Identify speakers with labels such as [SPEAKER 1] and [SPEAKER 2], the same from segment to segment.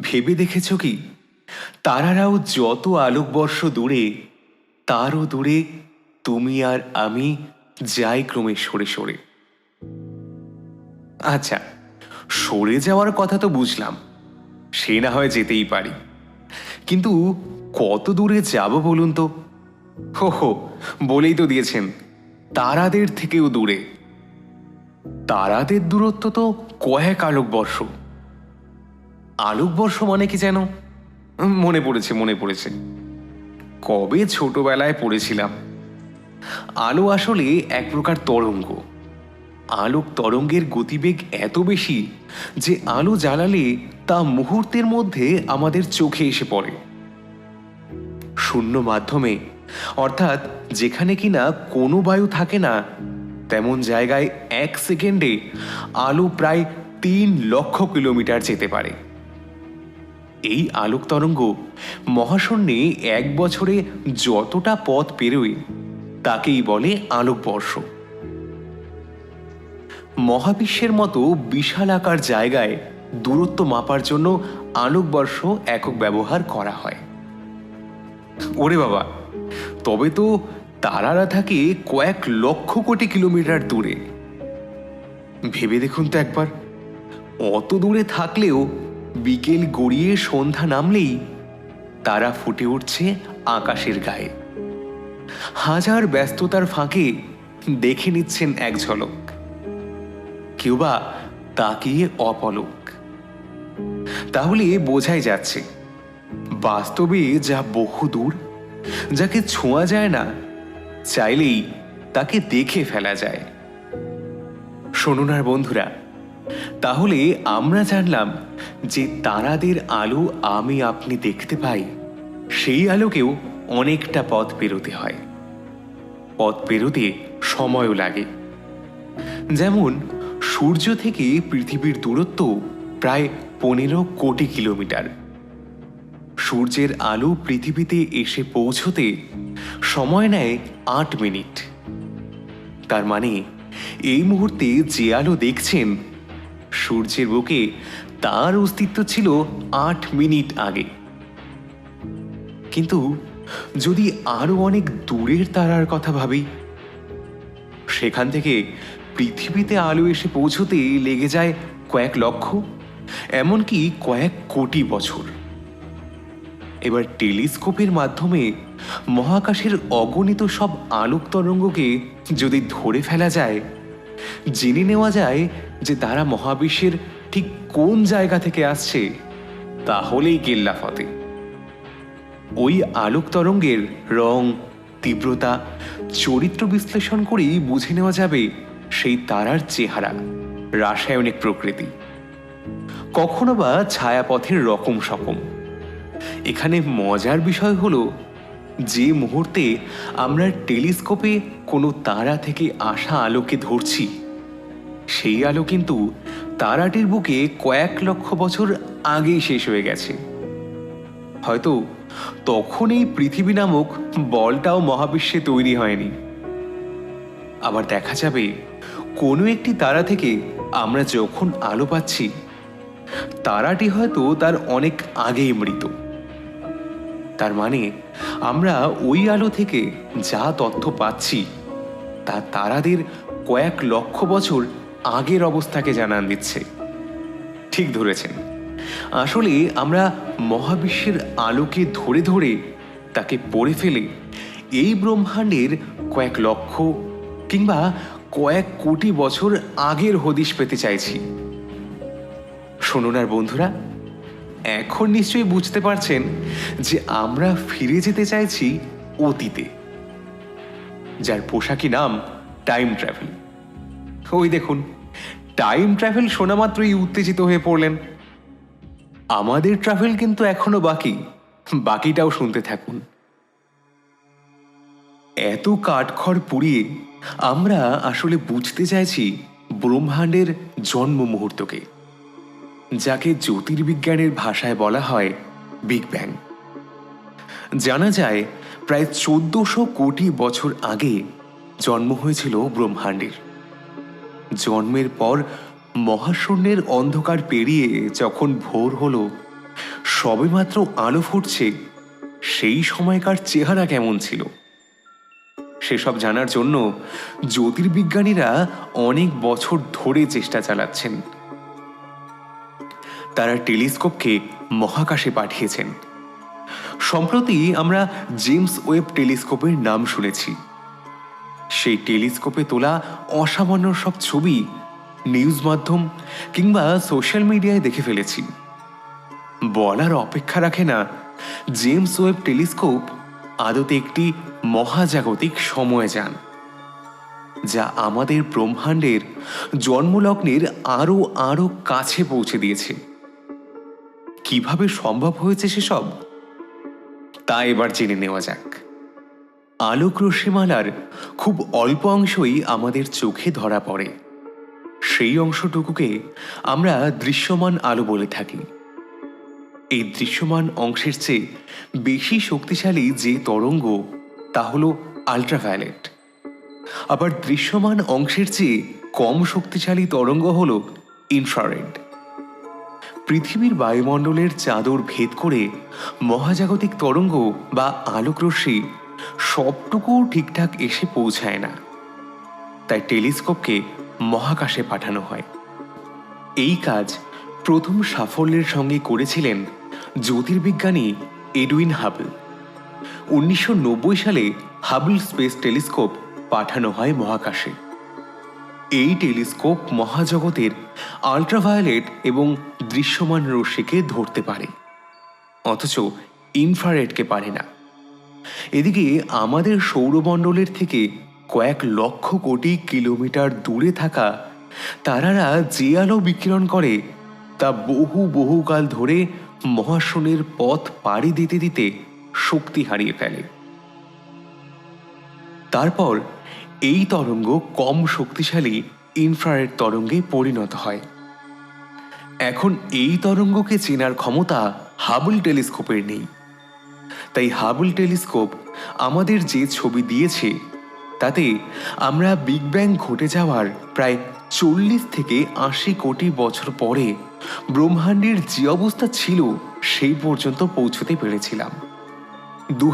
[SPEAKER 1] ভেবে দেখেছ কি? তারারাও যত আলোকবর্ষ দূরে, তারও দূরে তুমি আর আমি যাই ক্রমে সরে সরে। আচ্ছা সরে যাওয়ার কথা তো বুঝলাম, সে না হয় যেতেই পারি। কিন্তু কত দূরে যাব বলুন তো? হো হো, বলেই তো দিয়েছেন, তারাদের থেকেও দূরে। তারাদের দূরত্ব তো কয়েক আলোকবর্ষ। আলোকবর্ষ মানে কি যেন? মনে পড়েছে মনে পড়েছে। কবে ছোটবেলায় পড়েছিলাম? আলো আসলে এক প্রকার তরঙ্গ। আলোক তরঙ্গের গতিবেগ এত বেশি যে আলো জ্বালালে তা মুহূর্তের মধ্যে আমাদের চোখে এসে পড়ে। শূন্য মাধ্যমে অর্থাৎ যেখানে কিনা কোনো বায়ু থাকে না তেমন জায়গায় এক সেকেন্ডে আলো প্রায় তিন লক্ষ কিলোমিটার যেতে পারে। এই আলোক তরঙ্গ মহাশূন্যে এক বছরে যতটা পথ পেরোয়, তাকেই বলে আলোকবর্ষ। মহাবিশ্বের মতো বিশাল আকার জায়গায় দূরত্ব মাপার জন্য আলোকবর্ষ একক ব্যবহার করা হয়। ওরে বাবা, তবে তো তারারা থাকে কয়েক লক্ষ কোটি কিলোমিটার দূরে। ভেবে দেখুন তো একবার, অত দূরে থাকলেও বিকেল গড়িয়ে সন্ধ্যা নামলেই তারা ফুটে উঠছে আকাশের গায়ে। হাজার ব্যস্ততার ফাঁকে দেখে নিচ্ছেন এক ঝলক। কেউ বা তাকিয়ে অপলক। তাহলে বোঝাই যাচ্ছে, বাস্তবে যা বহু দূর, যাকে ছোঁয়া যায় না, চাইলেই তাকে দেখে ফেলা যায়। শুনুন আর বন্ধুরা তাহলে আমরা জানলাম যে তারাদের আলো আমি আপনি দেখতে পাই। সেই আলোকেও অনেকটা পথ পেরোতে হয়। পথ পেরোতে সময়ও লাগে। যেমন, সূর্য থেকে পৃথিবীর দূরত্ব প্রায় পনেরো কোটি কিলোমিটার। সূর্যের আলো পৃথিবীতে এসে পৌঁছতে সময় নেয় আট মিনিট। তার মানে এই মুহূর্তে যে আলো দেখছেন সূর্যের বুকে, তার অস্তিত্ব ছিল আট মিনিট আগে। কিন্তু যদি আরও অনেক দূরের তারার কথা ভাবি, সেখান থেকে পৃথিবীতে আলো এসে পৌঁছতে লেগে যায় কয়েক লক্ষ, এমনকি কয়েক কোটি বছর। এবার টেলিস্কোপের মাধ্যমে মহাকাশের অগণিত সব আলোক তরঙ্গকে যদি ধরে ফেলা যায় জেনে নেওয়া যায় যে তারা মহাবিশ্বের ঠিক কোন জায়গা থেকে আসছে, তাহলেই কেল্লা ফতে। ওই আলোক তরঙ্গের রং, তীব্রতা, চরিত্র বিশ্লেষণ করেই বুঝে নেওয়া যাবে সেই তারার চেহারা, রাসায়নিক প্রকৃতি। কখনো বা ছায়াপথের রকম সকম। এখানে মজার বিষয় হলো, যে মুহূর্তে আমরা টেলিস্কোপে কোনো তারা থেকে আসা আলোকে ধরছি সেই আলো কিন্তু তারাটির বুকে কয়েক লক্ষ বছর আগেই শেষ হয়ে গেছে। হয়তো তখন এই পৃথিবী নামক বলটাও মহাবিশ্বে তৈরি হয়নি। আবার দেখা যাবে, কোনো একটি তারা থেকে আমরা যখন আলো পাচ্ছি, তারাটি হয়তো তার অনেক আগেই মৃত। তার মানে আমরা ওই আলো থেকে যা তথ্য পাচ্ছি, তা তারাদের কয়েক লক্ষ বছর আগের অবস্থাকে জানান দিচ্ছে। ঠিক ধরেছেন। আসলে আমরা মহাবিশ্বের আলোকে ধরে ধরে তাকে পড়ে ফেলে এই ব্রহ্মাণ্ডের কয়েক লক্ষ কিংবা কয়েক কোটি বছর আগের হদিশ পেতে চাইছি। শুনুন আর বন্ধুরা, এখন নিশ্চয়ই বুঝতে পারছেন যে আমরা ফিরে যেতে চাইছি অতীতে, যার পোশাকি নাম টাইম ট্রাভেল ওই দেখুন টাইম ট্রাভেল শোনা মাত্রই উত্তেজিত হয়ে পড়লেন। আমাদের ট্রাভেল কিন্তু এখনও বাকি, বাকিটাও শুনতে থাকুন। এত কাঠখড় পুড়িয়ে আমরা আসলে বুঝতে চাইছি ব্রহ্মাণ্ডের জন্ম মুহূর্তকে, যাকে জ্যোতির্বিজ্ঞানের ভাষায় বলা হয় বিগ ব্যাং জানা যায়, প্রায় চোদ্দশো কোটি বছর আগে জন্ম হয়েছিল ব্রহ্মাণ্ডের। জন্মের পর মহাশূন্যের অন্ধকার পেরিয়ে যখন ভোর হলো সবেমাত্র আলো ফুটছে, সেই সময়কার চেহারা কেমন ছিল? সেসব জানার জন্য জ্যোতির্বিজ্ঞানীরা অনেক বছর ধরে চেষ্টা চালাচ্ছেন। তারা টেলিস্কোপকে মহাকাশে পাঠিয়েছেন। সম্প্রতি আমরা জেমস ওয়েব টেলিস্কোপের নাম শুনেছি। সেই টেলিস্কোপে তোলা অসামান্য সব ছবি, নিউজ মাধ্যম কিংবা সোশ্যাল মিডিয়ায় দেখে ফেলেছি। বলার অপেক্ষা রাখে না, জেমস ওয়েব টেলিস্কোপ আদতে একটি মহাজাগতিক সময়ে যান, যা আমাদের ব্রহ্মাণ্ডের জন্মলগ্নের আরও আরও কাছে পৌঁছে দিয়েছে। কীভাবে সম্ভব হয়েছে সেসব, তা এবার জেনে নেওয়া যাক। আলোক রশ্মিমালার খুব অল্প অংশই আমাদের চোখে ধরা পড়ে। সেই অংশটুকুকে আমরা দৃশ্যমান আলো বলে থাকি। এই দৃশ্যমান অংশের চেয়ে বেশি শক্তিশালী যে তরঙ্গ, তা হল আল্ট্রাভায়োলেট। আবার দৃশ্যমান অংশের চেয়ে কম শক্তিশালী তরঙ্গ হল ইনফ্রারেড। পৃথিবীর বায়ুমণ্ডলের চাদর ভেদ করে মহাজাগতিক তরঙ্গ বা আলোকরশ্মি সবটুকু ঠিকঠাক এসে পৌঁছায় না। তাই টেলিস্কোপকে মহাকাশে পাঠানো হয়। এই কাজ প্রথম সাফল্যের সঙ্গে করেছিলেন জ্যোতির্বিজ্ঞানী এডুইন হাবল। উনিশশো নব্বই সালে হাবল স্পেস টেলিস্কোপ পাঠানো হয় মহাকাশে। এই টেলিস্কোপ মহাজগতের আল্ট্রাভায়োলেট এবং দৃশ্যমান রশ্মিকে ধরতে পারে। অথচ ইনফ্রারেডকে পারে না। এদিকে আমাদের সৌরমণ্ডলের থেকে কয়েক লক্ষ কোটি কিলোমিটার দূরে থাকা তারারা যে আলো বিকিরণ করে, তা বহু বহুকাল ধরে মহাশূন্যের পথ পাড়ি দিতে দিতে শক্তি হারিয়ে ফেলে। তারপর এই তরঙ্গ কম শক্তিশালী ইনফ্রারেড তরঙ্গে পরিণত হয়। এখন এই তরঙ্গকে চেনার ক্ষমতা হাবল টেলিস্কোপের নেই। তাই হাবল টেলিস্কোপ আমাদের যে ছবি দিয়েছে, তাতে আমরা বিগ ব্যাং ঘটে যাওয়ার প্রায় চল্লিশ থেকে আশি কোটি বছর পরে ব্রহ্মাণ্ডের যে অবস্থা ছিল সেই পর্যন্ত পৌঁছতে পেরেছিলাম। দু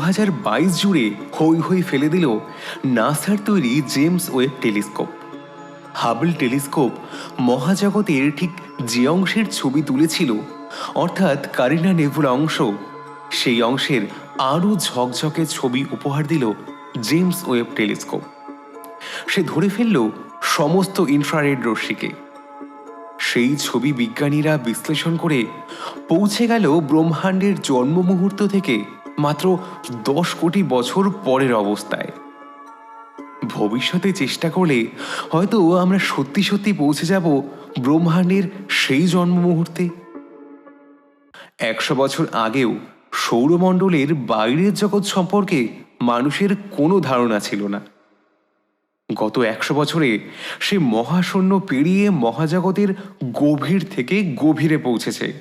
[SPEAKER 1] বাইশ জুড়ে হৈ হৈ ফেলে দিল নাসার তৈরি James Webb telescope Hubble telescope মহাজগতের ঠিক যে অংশের ছবি তুলেছিল, অর্থাৎ কারিনা নেভুলা অংশ, সেই অংশের আরও ঝকঝকে ছবি উপহার দিল জেমস ওয়েব টেলিস্কোপ। সে ধরে ফেলল সমস্ত ইনফ্রারেড রশ্মিকে। সেই ছবি বিজ্ঞানীরা বিশ্লেষণ করে পৌঁছে গেল ব্রহ্মাণ্ডের জন্ম মুহূর্ত থেকে মাত্র দশ কোটি বছর পরের অবস্থায়। ভবিষ্যতে চেষ্টা করলে হয়তো আমরা সত্যি সত্যি পৌঁছে যাব ব্রহ্মাণ্ডের সেই জন্ম মুহূর্তে একশো বছর আগেও সৌরমণ্ডলের বাইরের জগৎ সম্পর্কে মানুষের কোনো ধারণা ছিল না। গত একশো বছরে সে মহাশূন্য পেরিয়ে মহাজগতের গভীর থেকে গভীরে পৌঁছেছে।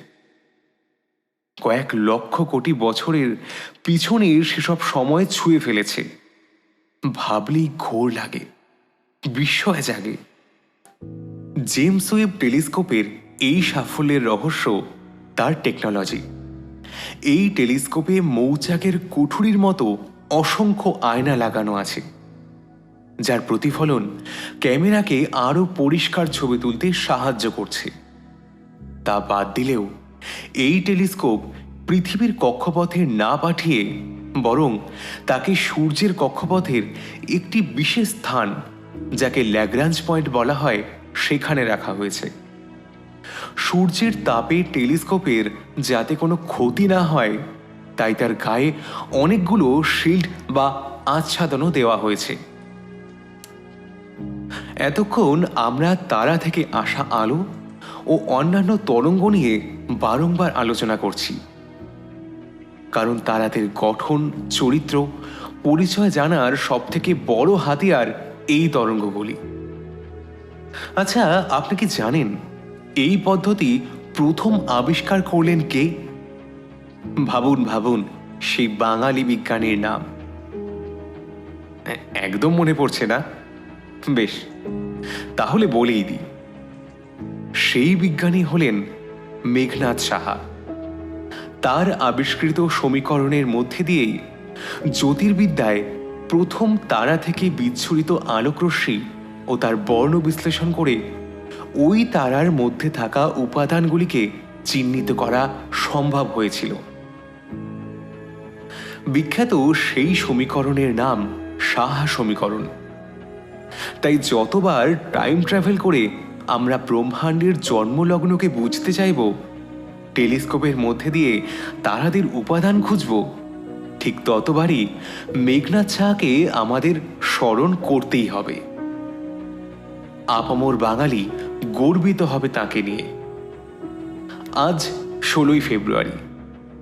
[SPEAKER 1] কয়েক লক্ষ কোটি বছরের পিছনের সেসব সময় ছুঁয়ে ফেলেছে। ভাবলেই ঘোর লাগে, বিস্ময় জাগে। জেমস ওয়েব টেলিস্কোপের এই সাফল্যের রহস্য তার টেকনোলজি। এই টেলিস্কোপে মৌচাকের কুঠুরির মতো অসংখ্য আয়না লাগানো আছে, যার প্রতিফলন ক্যামেরাকে আরও পরিষ্কার ছবি তুলতে সাহায্য করছে। তা বাদ দিলেও এই টেলিস্কোপ পৃথিবীর কক্ষপথে না পাঠিয়ে বরং তাকে সূর্যের কক্ষপথের একটি বিশেষ স্থান, যাকে ল্যাগ্রাঞ্জ পয়েন্ট বলা হয়, সেখানে রাখা হয়েছে। সূর্যের তাপে টেলিস্কোপের যাতে কোনো ক্ষতি না হয়, তাই তার গায়ে অনেকগুলো শিল্ড বা আচ্ছাদনও দেওয়া হয়েছে। এতক্ষণ আমরা তারা থেকে আসা আলো ও অন্যান্য তরঙ্গ নিয়ে বারংবার আলোচনা করছি। কারণ তারাদের গঠন, চরিত্র, পরিচয় জানার সবথেকে বড় হাতিয়ার এই তরঙ্গগুলি। আচ্ছা আপনি কি জানেন এই পদ্ধতি প্রথম আবিষ্কার করলেন কে? ভাবুন ভাবুন, সেই বাঙালি বিজ্ঞানীর নাম। একদম মনে পড়ছে না? বেশ, তাহলে বলেই দিই। সেই বিজ্ঞানী হলেন মেঘনাথ সাহা। তার আবিষ্কৃত সমীকরণের মধ্যে দিয়েই জ্যোতির্বিদ্যায় প্রথম তারা থেকে বিচ্ছুরিত আলোকরশ্মি ও তার বর্ণ বিশ্লেষণ করে ওই তারার মধ্যে থাকা উপাদানগুলিকে চিহ্নিত করা সম্ভব হয়েছিল। বিখ্যাত সেই সমীকরণের নাম সাহা সমীকরণ। তাই যতবার টাইম ট্রাভেল করে আমরা ব্রহ্মাণ্ডের জন্মলগ্নকে বুঝতে চাইব, টেলিস্কোপের মধ্যে দিয়ে তারাদের উপাদান খুঁজব, ঠিক ততবারই মেঘনাথ শাহকে আমাদের স্মরণ করতেই হবে। আপামর বাঙালি গর্বিত হবে তাকে নিয়ে। আজ ষোলোই ফেব্রুয়ারি,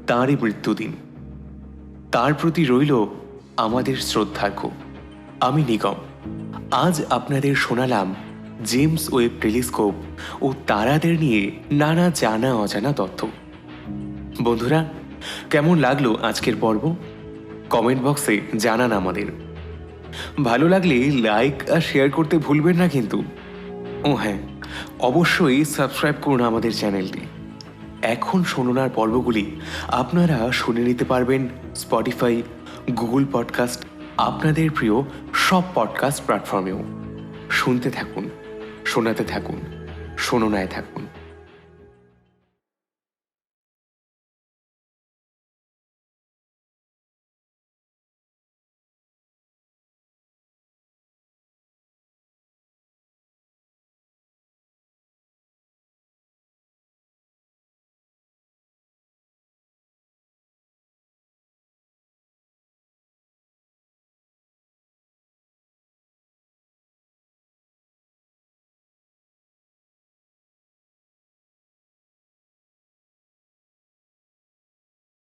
[SPEAKER 1] তাঁরই মৃত্যুদিন। তার প্রতি রইল আমাদের শ্রদ্ধার্ঘ আমি নিগম। আজ আপনাদের শোনালাম জেমস ওয়েব টেলিস্কোপ ও তারাদের নিয়ে নানা জানা অজানা তথ্য। বন্ধুরা, কেমন লাগল আজকের পর্ব? কমেন্ট বক্সে জানান আমাদের। ভালো লাগলে লাইক আর শেয়ার করতে ভুলবেন না কিন্তু। ও হ্যাঁ অবশ্যই সাবস্ক্রাইব করুন আমাদের চ্যানেলটি। এখন শোনার পর্বগুলি আপনারা শুনে নিতে পারবেন স্পটিফাই গুগল পডকাস্ট আপনাদের প্রিয় সব পডকাস্ট প্ল্যাটফর্মেও শুনতে থাকুন, শোনাতে থাকুন শোনায় থাকুন।